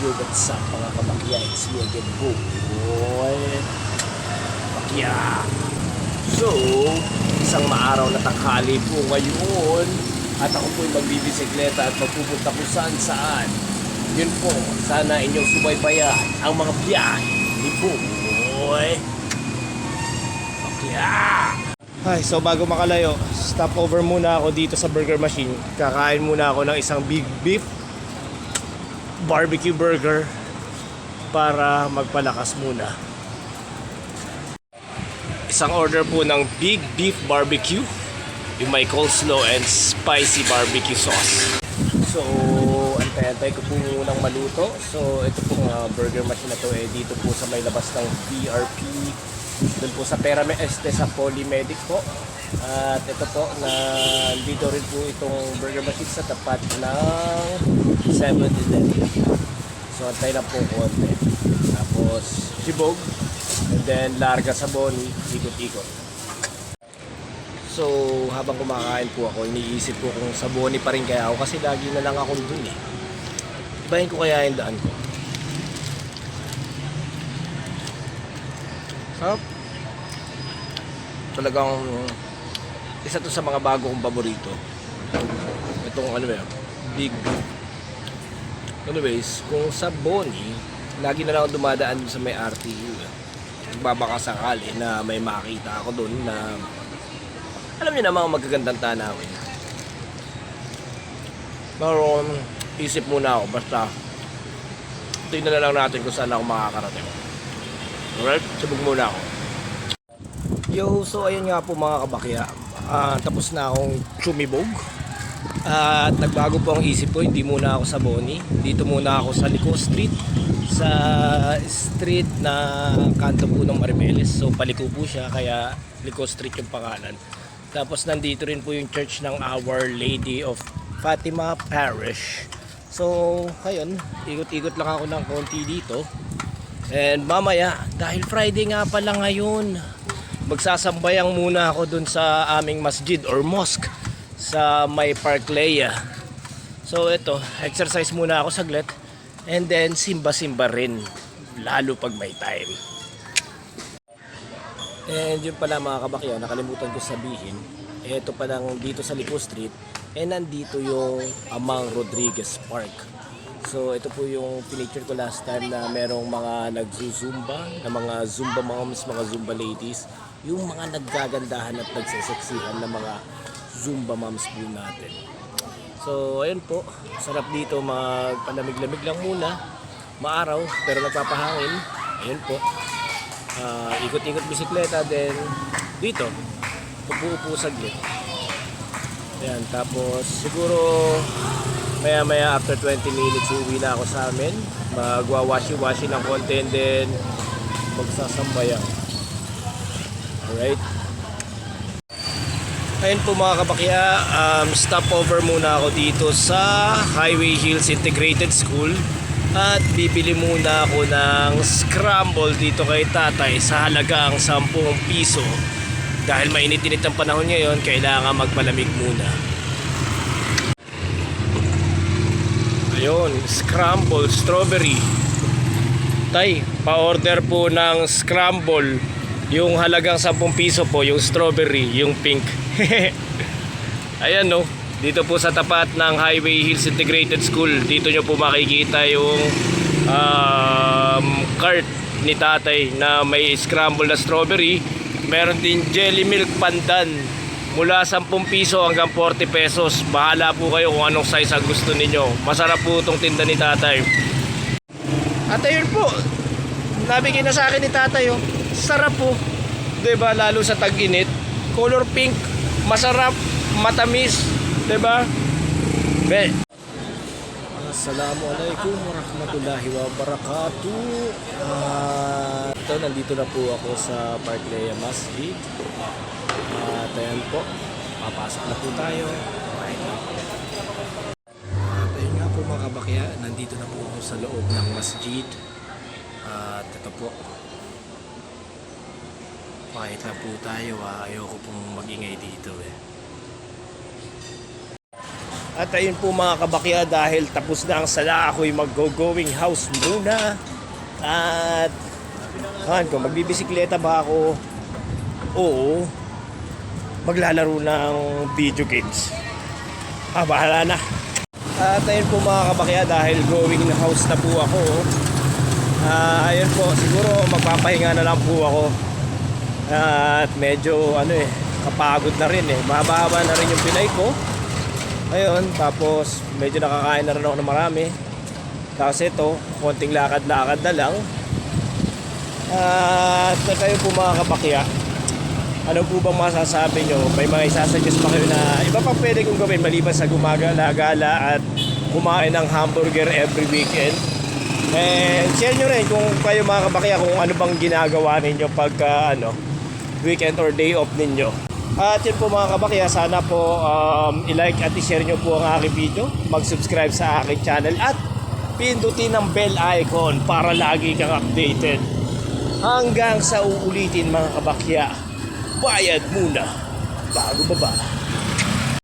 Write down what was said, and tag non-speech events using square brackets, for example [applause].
Yo, what's up mga kabakya? It's me again, boy. Bakya. So, isang maaraw na tanghali po ngayon. At ako po'y magbibisikleta at magpupunta kung saan saan. Yun po, sana inyong subaybayan ang mga biyahe ni Boy. Bakya. Ay, so bago makalayo, stop over muna ako dito sa burger machine. Kakain muna ako ng isang big beef barbecue burger para magpalakas muna. Isang order po ng big beef barbecue, yung may coleslaw and spicy barbecue sauce. So, antay-antay ko po munang maluto. So, ito pong ah, burger machine na to eh, dito po sa may labas ng PRP. Doon po sa Pera Este sa Polymedic po. At ito po, na dito rin po itong burger machine sa tapat ng 7-Eleven. So, antay lang po konti. Tapos, sibog. And then, larga sa boni, ikot-ikot. So, habang kumakain po ako, iniisip ko kung sa boni pa rin kaya ako kasi lagi na lang ako dun eh. Ibahin ko kaya yung daan ko. Sarap. Talagang isa to sa mga bago kong paborito. Itong ano ba yun? Big. Anyways, kung sa Boni, lagi na lang ako dumadaan sa may RTU. Nagbabaka sakali na may makita ako doon na alam niyo na mga magagandang tanawin. Pero isip muna ako basta tingnan na lang natin kung saan ako makakarating. Alright, subog muna ako. Yo, so ayun nga po mga kabakya. Ah, tapos na akong chumibog. At nagbago po ang isip ko, hindi muna ako sa Boni. Dito muna ako sa Lico Street. Sa street na kanto po ng Maribeles. So paliko po siya, kaya Lico Street yung pangalan. Tapos nandito rin po yung church ng Our Lady of Fatima Parish. So, ayun, ikot-ikot lang ako ng konti dito. And mamaya, dahil Friday nga pala ngayon, magsasambayang muna ako dun sa aming masjid or mosque sa may Park Leia. So ito, exercise muna ako saglit and then simba-simba rin lalo pag may time. And yun pala mga kabakyo, nakalimutan ko sabihin, ito pa lang dito sa Lipo Street, eh nandito yung Amang Rodriguez Park. So ito po yung pinicture ko last time na merong mga nagzuzumba, na mga zumba moms, mga zumba ladies, yung mga naggagandahan at nagseseksihan na mga zumba moms po natin. So ayun po, sarap dito magpalamig-lamig lang muna, maaraw pero nagpapahangin. Ayun po, Ah, ikot-ikot bisikleta then dito upo-upo saglit. Yan tapos siguro maya maya after 20 minutes uwi na ako sa amin. Magwawashi-washi ng konti and then magsasambayan alright Ayun po mga kabakya, um, stop over muna ako dito sa Highway Hills Integrated School at bibili muna ako ng scramble dito kay tatay sa halagang 10 piso. Dahil mainit-init ang panahon ngayon, kailangan magpalamig muna. Ayun, scramble strawberry. Tay, pa-order po ng scramble. Yung halagang 10 piso po, yung strawberry, yung pink. [laughs] Ayan no, dito po sa tapat ng Highway Hills Integrated School, dito nyo po makikita yung um, cart ni tatay na may scramble na strawberry. Meron din jelly milk pandan mula 10 piso hanggang 40 pesos. Bahala po kayo kung anong size ang gusto ninyo. Masarap po itong tinda ni tatay. At ayun po, nabigay na sa akin ni tatay oh. Sarap po. ba lalo sa tag-init. Color pink, masarap, matamis, ba? Be. Assalamualaikum warahmatullahi wabarakatuh. Ah, ito nandito na po ako sa Park Lea Masjid. At ayan po, papasok na po tayo. Okay. At ayun nga po mga kabakya, nandito na po ako sa loob ng masjid. At ito po, kahit na po tayo, ah, ayoko pong magingay dito eh. At ayun po mga kabakya dahil tapos na ang sala ako'y mag-go-going house muna. At han, kung magbibisikleta ba ako, oo, maglalaro ng video games. Ah, bahala na. At ayun po mga kabakya dahil going house na po ako. Ah, ayun po, siguro magpapahinga na lang po ako. At medyo ano eh, kapagod na rin eh. Mahaba-haba na rin yung pinay ko. Ayun, tapos medyo nakakain na rin ako ng marami. Tapos ito, konting lakad-lakad na lang. At uh, kayo po mga kabakya, ano po bang masasabi nyo? May mga isasuggest pa kayo na iba pa pwede kong gawin maliban sa gumagala-gala at kumain ng hamburger every weekend. And share nyo rin kung kayo mga kabakya kung ano bang ginagawa ninyo pagka ano, weekend or day off ninyo. At yun po mga kabakya, sana po um, i-like at i-share nyo po ang aking video. Mag-subscribe sa aking channel at pindutin ang bell icon para lagi kang updated. Hanggang sa uulitin mga kabakya, bayad muna bago baba.